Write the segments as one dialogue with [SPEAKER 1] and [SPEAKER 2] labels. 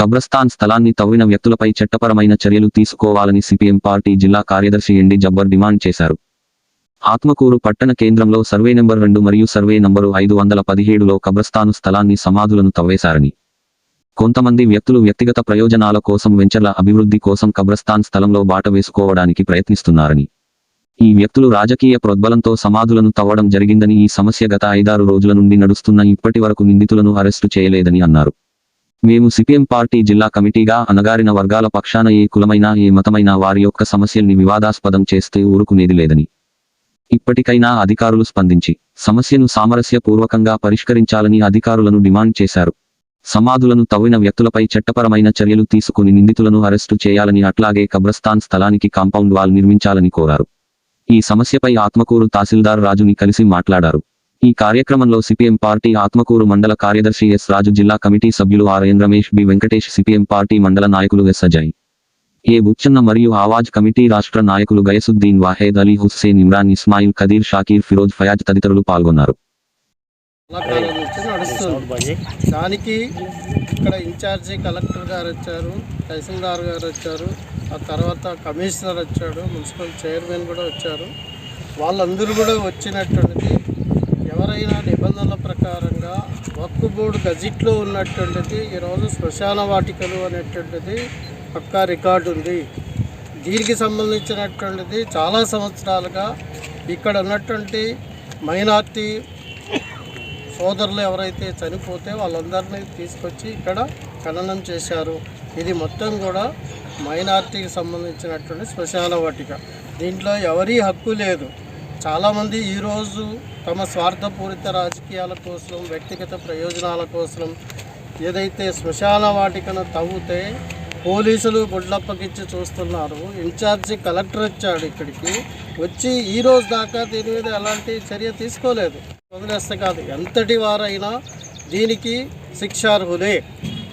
[SPEAKER 1] కబ్రస్తాన్ స్థలాన్ని తవ్విన వ్యక్తులపై చట్టపరమైన చర్యలు తీసుకోవాలని సిపిఎం పార్టీ జిల్లా కార్యదర్శి ఎండి జబ్బర్ డిమాండ్ చేశారు. ఆత్మకూరు పట్టణ కేంద్రంలో సర్వే నెంబర్ రెండు మరియు సర్వే నంబరు ఐదు వందల పదిహేడులో కబ్రస్థాను స్థలాన్ని సమాధులను తవ్వేశారని. కొంతమంది వ్యక్తులు వ్యక్తిగత ప్రయోజనాల కోసం వెంచర్ల అభివృద్ధి కోసం కబ్రస్తాన్ స్థలంలో బాట వేసుకోవడానికి ప్రయత్నిస్తున్నారని. ఈ వ్యక్తులు రాజకీయ ప్రోద్బలంతో సమాధులను తవ్వడం జరిగిందని ఈ సమస్య గత ఐదారు రోజుల నుండి నడుస్తున్న ఇప్పటి వరకు నిందితులను అరెస్టు చేయలేదని అన్నారు. మేము సిపిఎం పార్టీ జిల్లా కమిటీగా అనగారిన వర్గాల పక్షాన ఏ కులమైనా ఏ మతమైనా వారి యొక్క సమస్యల్ని వివాదాస్పదం చేస్తే ఊరుకునేది లేదని. ఇప్పటికైనా అధికారులు స్పందించి సమస్యను సామరస్యపూర్వకంగా పరిష్కరించాలని అధికారులను డిమాండ్ చేశారు. సమాధులను తవ్విన వ్యక్తులపై చట్టపరమైన చర్యలు తీసుకుని నిందితులను అరెస్టు చేయాలని అట్లాగే కబ్రస్తాన్ స్థలానికి కాంపౌండ్ వాల్ నిర్మించాలని కోరారు. ఈ సమస్యపై ఆత్మకూరు తహసీల్దార్ రాజుని కలిసి మాట్లాడారు. ఈ కార్యక్రమంలో సిపిఎం పార్టీ ఆత్మకూరు మండల కార్యదర్శి ఎస్ రాజు జిల్లా కమిటీ సభ్యులు R N Ramesh B Venkatesh CPM party మండల నాయకులు ఎస్ అజయ్. ఏ బుచ్చన్న మరియు ఆవాజ్ కమిటీ రాష్ట్ర నాయకులు గయసుద్దీన్ వాహేద్ అలీ హుస్సేన్ ఇమ్రాన్ ఇస్మాయిల్ ఖదీర్ షాకీర్ ఫిరోజ్ ఫయాజ్ తదితరులు పాల్గొన్నారు.
[SPEAKER 2] దానికి ఇక్కడ ఇన్ఛార్జి కలెక్టర్ గారు వచ్చారు తహసీల్దార్ గారు వచ్చారు ఆ తర్వాత కమిషనర్ వచ్చాడు మున్సిపల్ చైర్మన్ కూడా వచ్చారు. వాళ్ళందరూ కూడా వచ్చినటువంటిది ఎవరైనా నిబంధనల ప్రకారంగా వక్కు బోర్డు గజిట్లో ఉన్నటువంటిది ఈరోజు శ్మశాన వాటికలు అనేటువంటిది పక్కా రికార్డు ఉంది. దీనికి సంబంధించినటువంటిది చాలా సంవత్సరాలుగా ఇక్కడ ఉన్నటువంటి మైనార్టీ సోదరులు ఎవరైతే చనిపోతే వాళ్ళందరినీ తీసుకొచ్చి ఇక్కడ ఖననం చేశారు. ఇది మొత్తం కూడా మైనార్టీకి సంబంధించినటువంటి శ్మశాన వాటిక. దీంట్లో ఎవరి హక్కు లేదు. చాలామంది ఈరోజు తమ స్వార్థపూరిత రాజకీయాల కోసం వ్యక్తిగత ప్రయోజనాల కోసం ఏదైతే శ్మశాన వాటికను తవ్వుతే పోలీసులు గుడ్లప్పకిచ్చి చూస్తున్నారు. ఇన్ఛార్జి కలెక్టర్ వచ్చాడు ఇక్కడికి. వచ్చి ఈ రోజు దాకా దీని మీద ఎలాంటి చర్య తీసుకోలేదు. వదిలేస్తే కాదు ఎంతటి వారైనా దీనికి శిక్షార్హులే.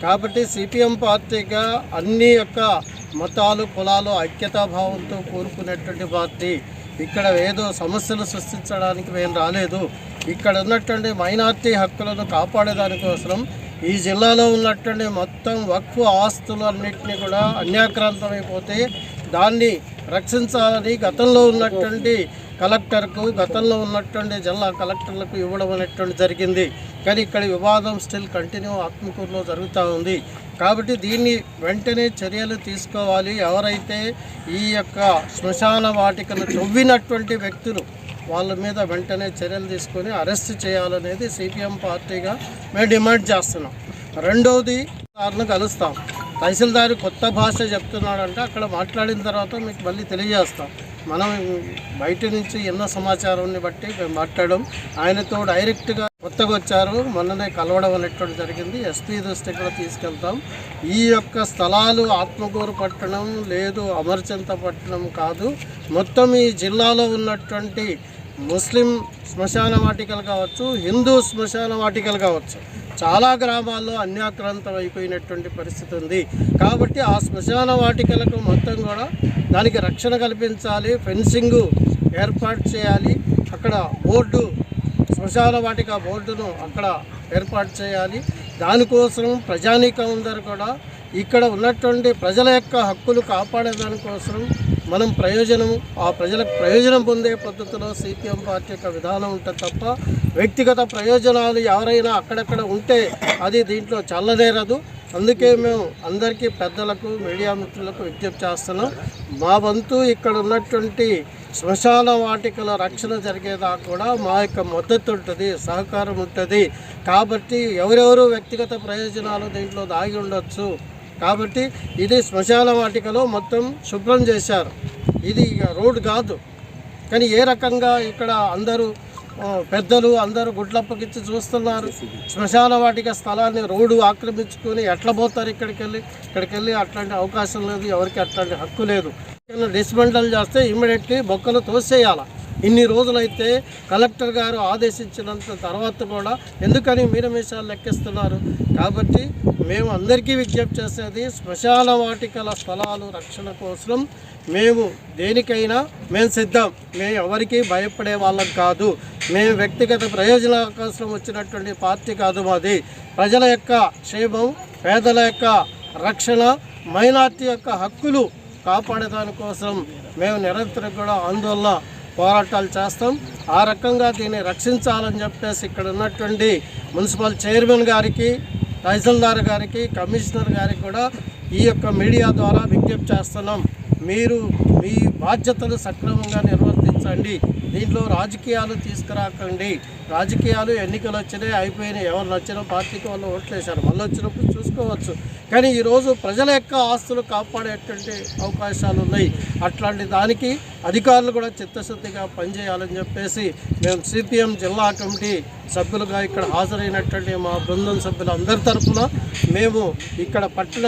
[SPEAKER 2] కాబట్టి సిపిఎం పార్టీగా అన్ని యొక్క మతాలు కులాలు ఐక్యతాభావంతో కూరుకునేటువంటి పార్టీ ఇక్కడ ఏదో సమస్యలు సృష్టించడానికి మేము రాలేదు. ఇక్కడ ఉన్నటువంటి మైనార్టీ హక్కులను కాపాడేదానికోసం ఈ జిల్లాలో ఉన్నటువంటి మొత్తం వక్ఫ్ ఆస్తులన్నింటినీ కూడా అన్యాక్రాంతమైపోతే దాన్ని రక్షించాలని గతంలో ఉన్నటువంటి కలెక్టర్కు గతంలో ఉన్నటువంటి జిల్లా కలెక్టర్లకు ఇవ్వడం అనేటువంటి జరిగింది. కానీ ఇక్కడ వివాదం స్టిల్ కంటిన్యూ ఆత్మకూరులో జరుగుతూ ఉంది. కాబట్టి దీన్ని వెంటనే చర్యలు తీసుకోవాలి. ఎవరైతే ఈ యొక్క శ్మశాన వాటికను తవ్వినటువంటి వ్యక్తులు వాళ్ళ మీద వెంటనే చర్యలు తీసుకొని అరెస్ట్ చేయాలనేది సిపిఎం పార్టీగా మేము డిమాండ్ చేస్తున్నాం. రెండవది సార్ను కలుస్తాం. తహసీల్దారు కొత్త భాష చెప్తున్నాడంటే అక్కడ మాట్లాడిన తర్వాత మీకు మళ్ళీ తెలియజేస్తాం. మనం బయట నుంచి ఎన్నో సమాచారాన్ని బట్టి మాట్లాడడం. ఆయనతో డైరెక్ట్గా కొత్తగా వచ్చారు. మొన్ననే కలవడం అనేటువంటి జరిగింది. ఎస్పీ దృష్టికి కూడా తీసుకెళ్తాం. ఈ యొక్క స్థలాలు ఆత్మకూరు పట్టణం లేదు అమర్చంత పట్టణం కాదు. మొత్తం ఈ జిల్లాలో ఉన్నటువంటి ముస్లిం శ్మశాన వాటికలు కావచ్చు హిందూ శ్మశాన వాటికలు కావచ్చు చాలా గ్రామాల్లో అన్యాక్రాంతం అయిపోయినటువంటి పరిస్థితి ఉంది. కాబట్టి ఆ శ్మశాన వాటికలకు మొత్తం కూడా దానికి రక్షణ కల్పించాలి ఫెన్సింగ్ ఏర్పాటు చేయాలి అక్కడ బోర్డు శ్మశాన వాటిక బోర్డును అక్కడ ఏర్పాటు చేయాలి. దానికోసం ప్రజానీకం అందరూ కూడా ఇక్కడ ఉన్నటువంటి ప్రజల యొక్క హక్కులు కాపాడేదానికోసం మనం ప్రయోజనం ఆ ప్రజలకు ప్రయోజనం పొందే పద్ధతిలో సిపిఎం పార్టీ యొక్క విధానం ఉంటుంది తప్ప వ్యక్తిగత ప్రయోజనాలు ఎవరైనా అక్కడక్కడ ఉంటే అది దీంట్లో చల్లనేరదు. అందుకే మేము అందరికీ పెద్దలకు మీడియా మిత్రులకు విజ్ఞప్తి చేస్తున్నాం. మా వంతు ఇక్కడ ఉన్నటువంటి శ్మశాన వాటికల రక్షణ జరిగేదాకా కూడా మా యొక్క మద్దతు ఉంటుంది సహకారం ఉంటుంది. కాబట్టి ఎవరెవరు వ్యక్తిగత ప్రయోజనాలు దీంట్లో దాగి ఉండొచ్చు. కాబట్టి ఇది శ్మశాన వాటికలో మొత్తం శుభ్రం చేశారు. ఇది ఇక రోడ్డు కాదు. కానీ ఏ రకంగా ఇక్కడ అందరూ పెద్దలు అందరూ గుడ్లప్పకిచ్చి చూస్తున్నారు. శ్మశాన వాటిక స్థలాన్ని రోడ్డు ఆక్రమించుకొని ఎట్లా పోతారు ఇక్కడికి వెళ్ళి ఇక్కడికి వెళ్ళి అట్లాంటి అవకాశం లేదు ఎవరికి అట్లాంటి హక్కు లేదు. డిస్మెంటల్ చేస్తే ఇమ్మీడియట్లీ బొక్కలు తోసేయాలి. ఇన్ని రోజులైతే కలెక్టర్ గారు ఆదేశించినంత తర్వాత కూడా ఎందుకని మీరమేషాలు లెక్కిస్తున్నారు? కాబట్టి మేము అందరికీ విజ్ఞప్తి చేసేది శ్మశాన వాటికల స్థలాలు రక్షణ కోసం మేము దేనికైనా మేము సిద్ధం. మేము ఎవరికీ భయపడే వాళ్ళం కాదు. మేము వ్యక్తిగత ప్రయోజనాల కోసం వచ్చినటువంటి పార్టీ కాదు మాది. ప్రజల యొక్క క్షేమం పేదల యొక్క రక్షణ మైనార్టీ యొక్క హక్కులు కాపాడేదానికోసం మేము నిరంతరం కూడా ఆందోళన పోరాటాలు చేస్తాం. ఆ రకంగా దీన్ని రక్షించాలని చెప్పేసి ఇక్కడ ఉన్నటువంటి మున్సిపల్ చైర్మన్ గారికి తహసీల్దార్ గారికి కమిషనర్ గారికి కూడా ఈ యొక్క మీడియా ద్వారా విజ్ఞప్తి చేస్తున్నాం. మీరు మీ బాధ్యతలు సక్రమంగా మార్చండి దీంట్లో రాజకీయాలు తీసుకురాకండి. రాజకీయాలు ఎన్నికలు వచ్చినాయి అయిపోయినాయి. ఎవరు నచ్చిన పార్టీకి వాళ్ళు ఓట్లేశారు. మళ్ళీ వచ్చినప్పుడు చూసుకోవచ్చు. కానీ ఈరోజు ప్రజల యొక్క ఆస్తులు కాపాడేటువంటి అవకాశాలు ఉన్నాయి. అట్లాంటి దానికి అధికారులు కూడా చిత్తశుద్ధిగా పనిచేయాలని చెప్పేసి మేము సిపిఎం జిల్లా కమిటీ సభ్యులుగా ఇక్కడ హాజరైనటువంటి మా బృందం సభ్యులు అందరి తరఫున మేము ఇక్కడ పట్టణ